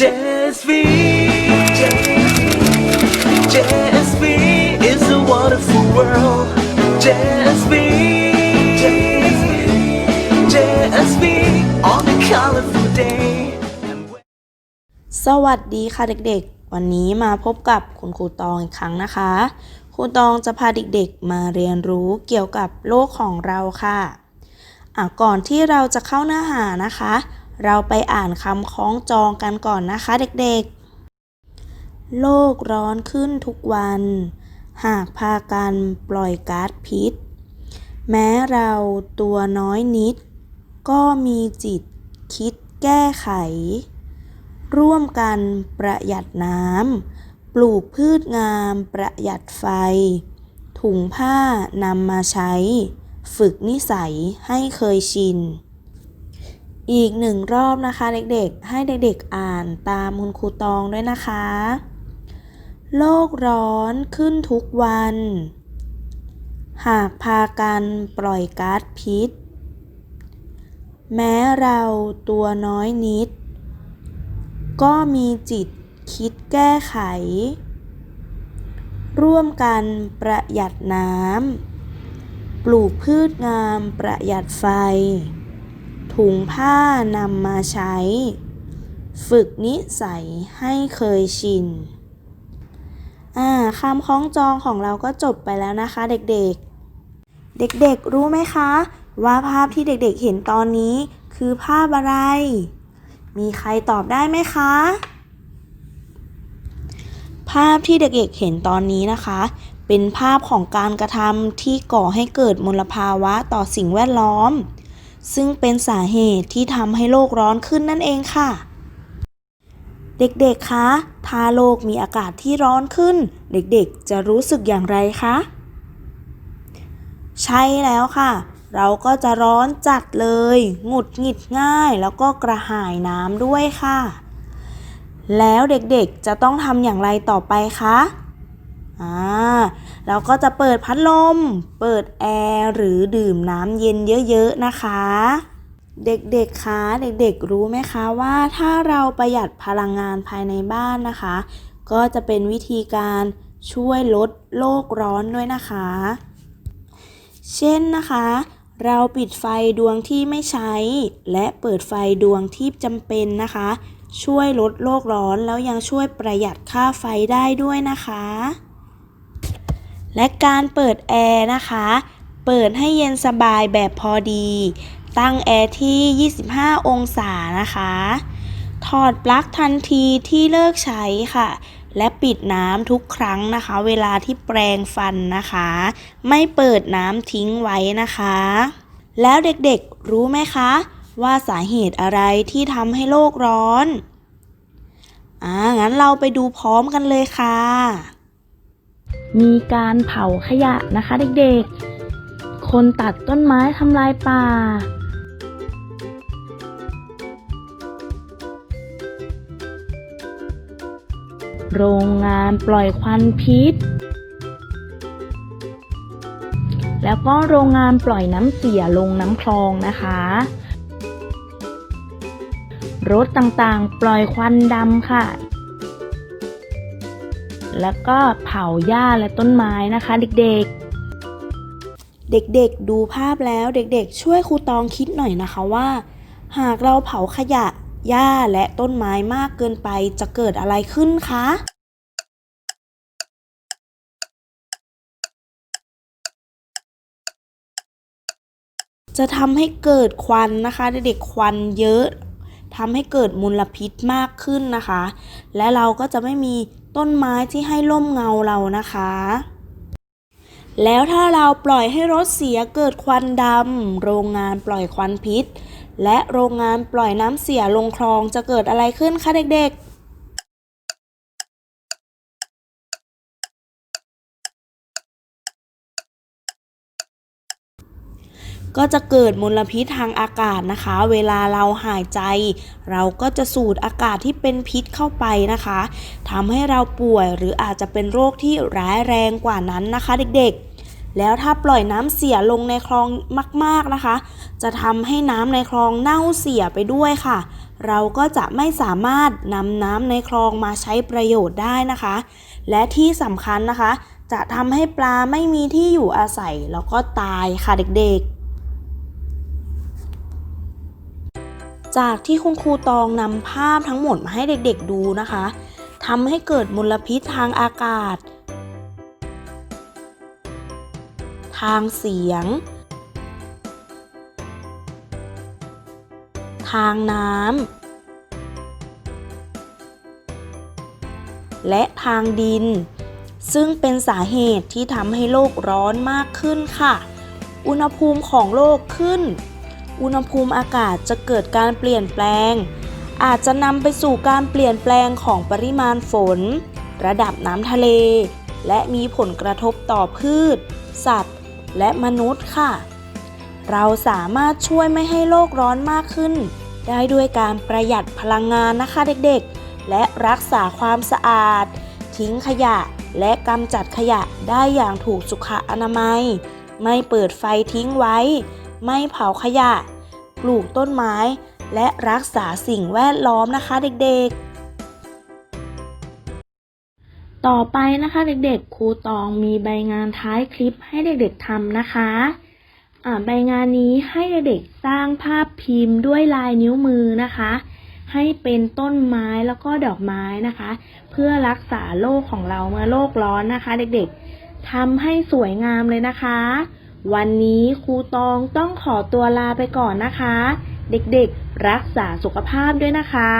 JSV JSV is a wonderful world JSV JSV on a colorful day สวัสดีค่ะเด็กๆ วันนี้มาพบกับคุณครูตองอีกครั้งนะคะ ครูตองจะพาเด็กๆ มาเรียนรู้เกี่ยวกับโลกของเราค่ะ อะก่อนที่เราจะเข้าเนื้อหานะคะ เราไปอ่านคำคล้องจองกันก่อนนะคะเด็กๆ โลกร้อนขึ้นทุกวัน หากพากันปล่อยก๊าซพิษ แม้เราตัวน้อยนิด ก็มีจิตคิดแก้ไข ร่วมกันประหยัดน้ำ ปลูกพืชงามประหยัดไฟ ถุงผ้านำมาใช้ ฝึกนิสัยให้เคยชิน อีกหนึ่งรอบนะคะเด็กๆ ให้เด็กๆอ่านตามคุณครูตองด้วยนะคะ โลกร้อนขึ้นทุกวัน หากพากันปล่อยก๊าซพิษ แม้เราตัวน้อยนิด ก็มีจิตคิดแก้ไข ร่วมกันประหยัดน้ำ ปลูกพืชงามประหยัดไฟ ถุงผ้านำมาใช้ ฝึกนิสัยให้เคยชิน อ่าคำคล้องจองของเราก็จบไปแล้วนะคะเด็กๆ เด็กๆรู้ไหมคะ ว่าภาพที่เด็กๆเห็นตอนนี้คือภาพอะไร มีใครตอบได้ไหมคะ ภาพที่เด็กๆเห็นตอนนี้นะคะ เป็นภาพของการกระทำที่ก่อให้เกิดมลภาวะต่อสิ่งแวดล้อม ซึ่งเป็นสาเหตุที่ทำให้โลกร้อนขึ้นนั่นเองค่ะ เด็กๆ คะ ถ้าโลกมีอากาศที่ร้อนขึ้น เด็กๆ จะรู้สึกอย่างไรคะ ใช่แล้วค่ะ เราก็จะร้อนจัดเลย หงุดหงิดง่าย แล้วก็กระหายน้ำด้วยค่ะ แล้วเด็กๆ จะต้องทำอย่างไรต่อไปคะ อ่าเราก็จะเปิดพัดลม เปิดแอร์หรือดื่มน้ำเย็นเยอะๆนะคะ เด็กๆคะเด็กๆรู้ไหมคะว่าถ้าเราประหยัดพลังงานภายในบ้านนะคะ ก็จะเป็นวิธีการช่วยลดโลกร้อนด้วยนะคะ เช่นนะคะ เราปิดไฟดวงที่ไม่ใช้ และเปิดไฟดวงที่จำเป็นนะคะ ช่วยลดโลกร้อนแล้วยังช่วยประหยัดค่าไฟได้ด้วยนะคะ และการเปิดแอร์นะคะ เปิดให้เย็นสบายแบบพอดี ตั้งแอร์ที่ 25 องศานะคะ ถอดปลั๊กทันทีที่เลิกใช้ค่ะ และปิดน้ำทุกครั้งนะคะ เวลาที่แปรงฟันนะคะ ไม่เปิดน้ำทิ้งไว้นะคะ แล้วเด็กๆรู้ไหมคะ ว่าสาเหตุอะไรที่ทำให้โลกร้อนอ่างั้นเราไปดูพร้อมกันเลยค่ะ มีการเผาขยะนะคะเด็กๆ คนตัดต้นไม้ทำลายป่า โรงงานปล่อยควันพิษ แล้วก็โรงงานปล่อยน้ำเสียลงน้ำคลองนะคะ รถต่างๆ ปล่อยควันดำค่ะ แล้วก็เผาหญ้าและต้นไม้นะคะ เด็กๆเด็กๆ ดูภาพแล้วเด็กๆ ช่วยครูตองคิดหน่อยนะคะว่า หากเราเผาขยะหญ้าและต้นไม้มากเกินไปจะเกิดอะไรขึ้นคะ จะทำให้เกิดควันนะคะ เด็กๆควันเยอะ ทำให้เกิดมลพิษมากขึ้นนะคะ และเราก็จะไม่มีต้นไม้ที่ให้ร่มเงาเรานะคะ แล้วถ้าเราปล่อยให้รถเสียเกิดควันดำโรงงานปล่อยควันพิษ และโรงงานปล่อยน้ำเสียลงคลองจะเกิดอะไรขึ้นคะเด็กๆ ก็จะเกิดมลพิษทางอากาศนะคะ เวลาเราหายใจ เราก็จะสูดอากาศที่เป็นพิษเข้าไปนะคะทำให้เราป่วยหรืออาจจะเป็นโรคที่ร้ายแรงกว่านั้นนะคะ เด็กๆ แล้วถ้าปล่อยน้ำเสียลงในคลองมากๆนะคะ จะทำให้น้ำในคลองเน่าเสียไปด้วยค่ะ เราก็จะไม่สามารถนำน้ำในคลองมาใช้ประโยชน์ได้นะคะ และที่สำคัญนะคะ จะทำให้ปลาไม่มีที่อยู่อาศัยแล้วก็ตายค่ะเด็กๆ จากที่คุณครูตองนำภาพทั้งหมดมาให้เด็กๆดูนะคะทำให้เกิดมลพิษทางอากาศ ทางเสียง ทางน้ำและทางดิน ซึ่งเป็นสาเหตุที่ทำให้โลกร้อนมากขึ้นค่ะ อุณหภูมิของโลกขึ้น อุณหภูมิอากาศจะเกิดการเปลี่ยนแปลง อาจจะนำไปสู่การเปลี่ยนแปลงของปริมาณฝน ระดับน้ำทะเล และมีผลกระทบต่อพืช สัตว์ และมนุษย์ค่ะ เราสามารถช่วยไม่ให้โลกร้อนมากขึ้น ได้ด้วยการประหยัดพลังงานนะคะเด็กๆ และรักษาความสะอาด ทิ้งขยะและกำจัดขยะได้อย่างถูกสุขอนามัย ไม่เปิดไฟทิ้งไว้ ไม่เผาขยะ ปลูกต้นไม้ และรักษาสิ่งแวดล้อมนะคะเด็กๆ ต่อไปนะคะเด็กๆ ครูตองมีใบงานท้ายคลิปให้เด็กๆทำนะคะใบงานนี้ให้เด็กๆสร้างภาพพิมพ์ด้วยลายนิ้วมือนะคะ ให้เป็นต้นไม้แล้วก็ดอกไม้นะคะ เพื่อรักษาโลกของเราเมื่อโลกร้อนนะคะ เด็กๆทำให้สวยงามเลยนะคะ วันนี้ครูตองต้องขอตัวลาไปก่อนนะคะ เด็กๆรักษาสุขภาพด้วยนะคะ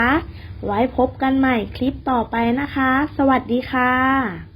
ไว้พบกันใหม่คลิปต่อไปนะคะ สวัสดีค่ะ